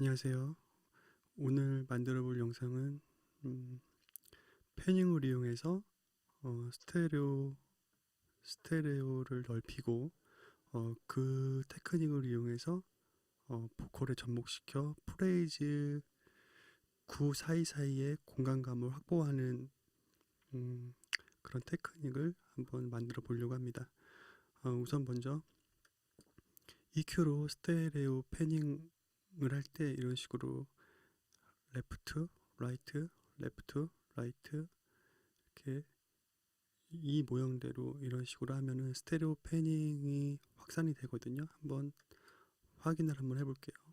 안녕하세요. 오늘 만들어 볼 영상은 음, 패닝을 이용해서 어, 스테레오 스테레오를 넓히고 어, 그 테크닉을 이용해서 어, 보컬에 접목시켜 프레이즈 구 사이사이의 공간감을 확보하는 음, 그런 테크닉을 한번 만들어 보려고 합니다. 어, 우선 먼저 EQ로 스테레오 패닝 을 할 때 이런 식으로 레프트, 라이트, 레프트, 라이트 이렇게 이 모형대로 이런 식으로 하면은 스테레오 패닝이 확산이 되거든요. 한번 확인을 한번 해볼게요.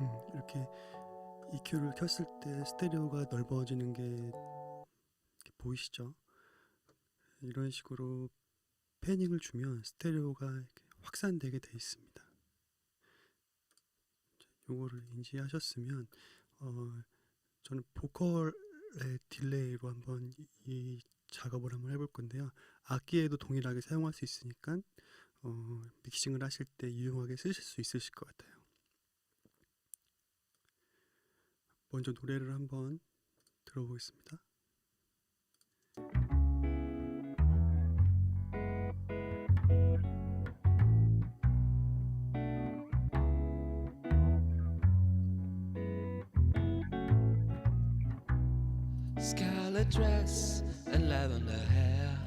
음, 이렇게 EQ를 켰을 때 스테레오가 넓어지는 게 보이시죠? 이런 식으로 패닝을 주면 스테레오가 확산되게 돼 있습니다. 자, 요거를 인지하셨으면 어, 저는 보컬의 딜레이로 한번 이, 이 작업을 한번 해볼 건데요. 악기에도 동일하게 사용할 수 있으니까 어, 믹싱을 하실 때 유용하게 쓰실 수 있으실 것 같아요. 먼저 노래를 한번 들어보겠습니다. Dress and lavender hair.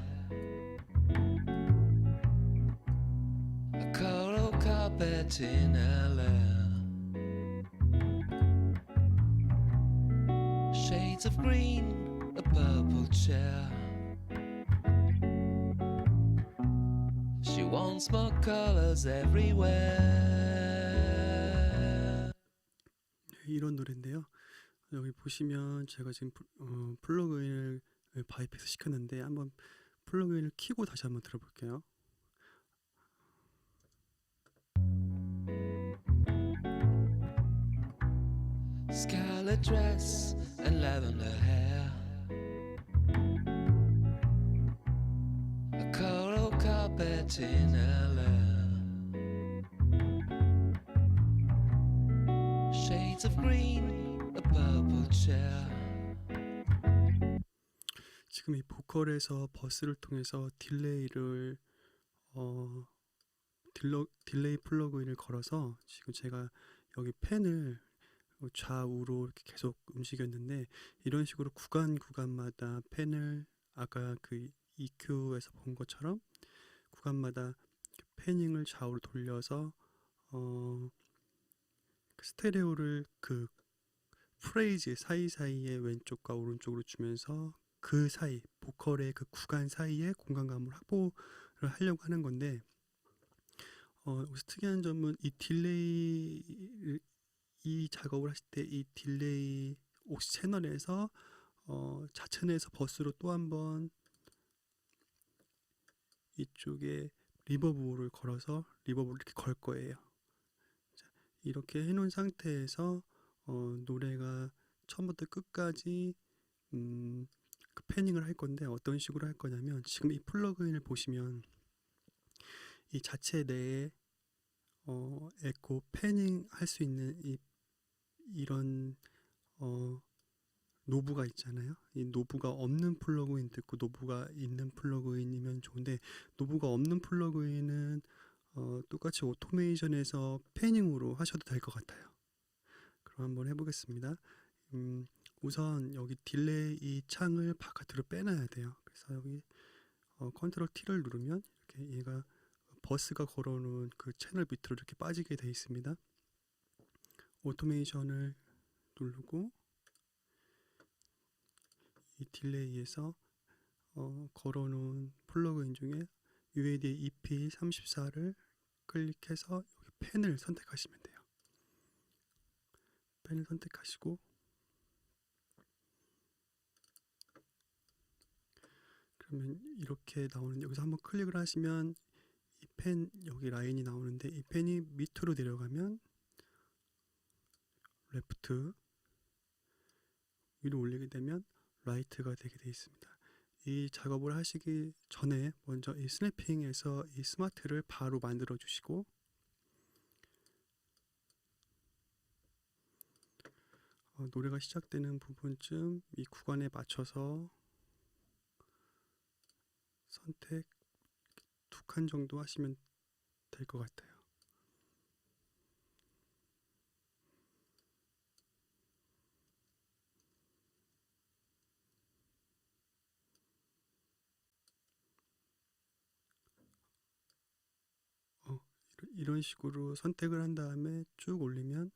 A coral carpet in LA. Green, a purple chair. She wants more colors everywhere. 이런 노래인데요. 여기 보시면 제가 지금 플- 어, 플러그인을 바이패스 시켰는데 한번 플러그인을 키고 다시 한번 들어볼게요. Scarlet dress and lavender hair. A coral carpet in LA. Shades of green, a purple chair. 지금 이 보컬에서 버스를 통해서 딜레이를 어 딜러, 딜레이 플러그인을 걸어서 지금 제가 여기 펜을 좌우로 이렇게 계속 움직였는데 이런 식으로 구간 구간마다 펜을 아까 그 EQ에서 본 것처럼 구간마다 패닝을 좌우로 돌려서 어 스테레오를 그 프레이즈 사이사이의 왼쪽과 오른쪽으로 주면서 그 사이 보컬의 그 구간 사이에 공간감을 확보를 하려고 하는 건데 어, 여기서 특이한 점은 이 딜레이 이 작업을 하실 때 이 딜레이 옥시 채널에서 어, 자체 내에서 버스로 또 한번 이쪽에 리버브를 걸어서 리버브를 이렇게 걸 거예요. 자, 이렇게 해놓은 상태에서 어, 노래가 처음부터 끝까지 음, 그 패닝을 할 건데 어떤 식으로 할 거냐면 지금 이 플러그인을 보시면 이 자체 내에 어, 에코 패닝 할 수 있는 이 이런 어, 노브가 있잖아요. 이 노브가 없는 플러그인도 있고 노브가 있는 플러그인이면 좋은데 노브가 없는 플러그인은 어, 똑같이 오토메이션에서 패닝으로 하셔도 될 것 같아요. 그럼 한번 해보겠습니다. 음, 우선 여기 딜레이 이 창을 바깥으로 빼놔야 돼요. 그래서 여기 어, 컨트롤 T를 누르면 이렇게 얘가 버스가 걸어놓은 그 채널 밑으로 이렇게 빠지게 돼 있습니다. 오토메이션을 누르고 이 딜레이에서 어, 걸어놓은 플러그인 중에 UAD EP34를 클릭해서 여기 펜을 선택하시면 돼요. 펜을 선택하시고 그러면 이렇게 나오는 여기서 한번 클릭을 하시면 이 펜 여기 라인이 나오는데 이 펜이 밑으로 내려가면 레프트 위로 올리게 되면 라이트가 되게 되어 있습니다. 이 작업을 하시기 전에 먼저 이 스냅핑에서 이 스마트를 바로 만들어 주시고 어, 노래가 시작되는 부분쯤 이 구간에 맞춰서 선택 두 칸 정도 하시면 될 것 같아요. 어, 이런- 식으로 선택을 한 다음에 쭉 올리면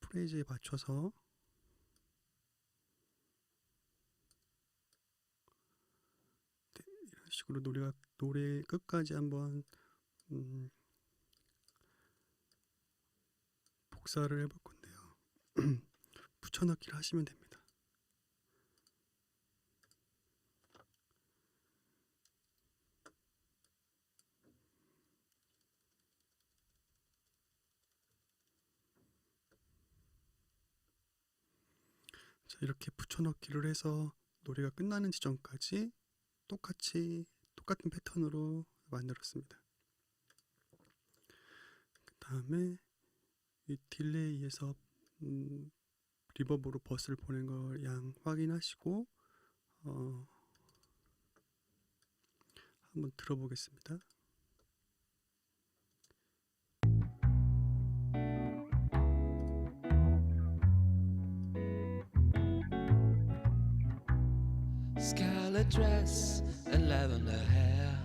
프레이즈에 맞춰서 네, 이런 식으로 노래가 노래 끝까지 한번 음, 복사를 해볼 건데요. 붙여넣기를 하시면 됩니다. 자, 이렇게 붙여넣기를 해서 노래가 끝나는 지점까지 똑같이 똑같은 패턴으로 만들었습니다. 그 다음에 이 딜레이에서 음, 리버브로 버스를 보낸 걸 양 확인하시고 어, 한번 들어보겠습니다. Scarlet dress and lavender hair.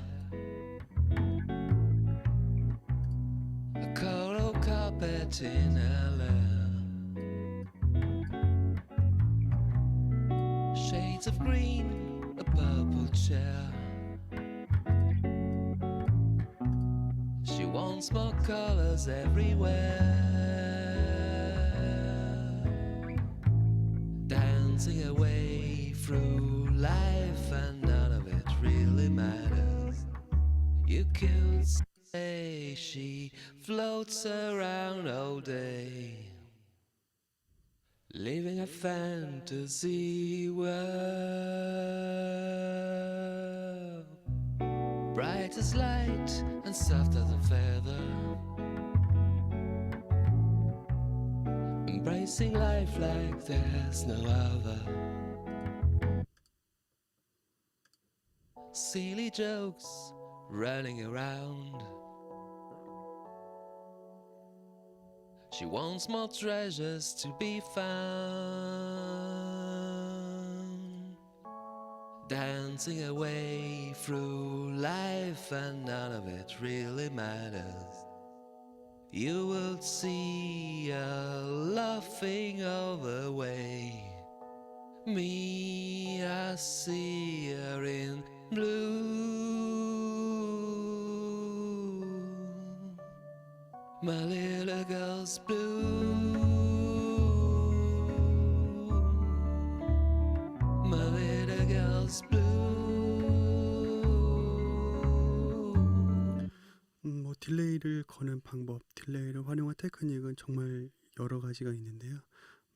A coral carpet in LA. Shades of green, a purple chair. She wants more colors everywhere. Dancing away through life, and none of it really matters. You could say she floats around all day, living a fantasy world. Bright as light and soft as a feather. Embracing life like there's no other. Silly jokes running around. She wants more treasures to be found. Dancing away through life, and none of it really matters. You will see her laughing all the way. Me, I see her in blue. My little girl's blue. My little girl's blue. 음, 뭐 딜레이를 거는 방법, 딜레이를 활용한 테크닉은 정말 여러 가지가 있는데요.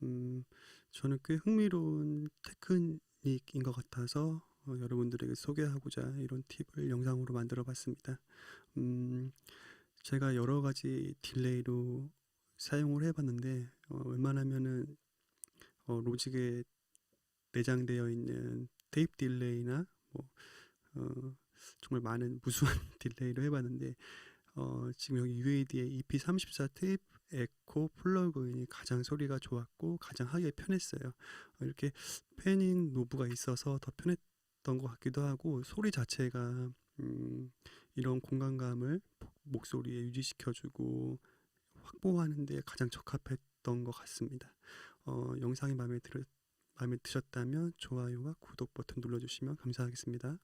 음, 저는 꽤 흥미로운 테크닉인 것 같아서 어, 여러분들에게 소개하고자 이런 팁을 영상으로 만들어 봤습니다. 음, 제가 여러 가지 딜레이로 사용을 해봤는데 어, 웬만하면은 어, 로직에 내장되어 있는 테이프 딜레이나 뭐 어, 정말 많은 무수한 딜레이로 해봤는데 어, 지금 여기 UAD의 EP34 테이프 에코 플러그인이 가장 소리가 좋았고 가장 하기에 편했어요. 어, 이렇게 패닝 노브가 있어서 더 편했 던 것 같기도 하고 소리 자체가 음, 이런 공간감을 목소리에 유지시켜주고 확보하는데 가장 적합했던 것 같습니다. 어, 영상이 마음에 들 마음에 드셨다면 좋아요와 구독 버튼 눌러주시면 감사하겠습니다.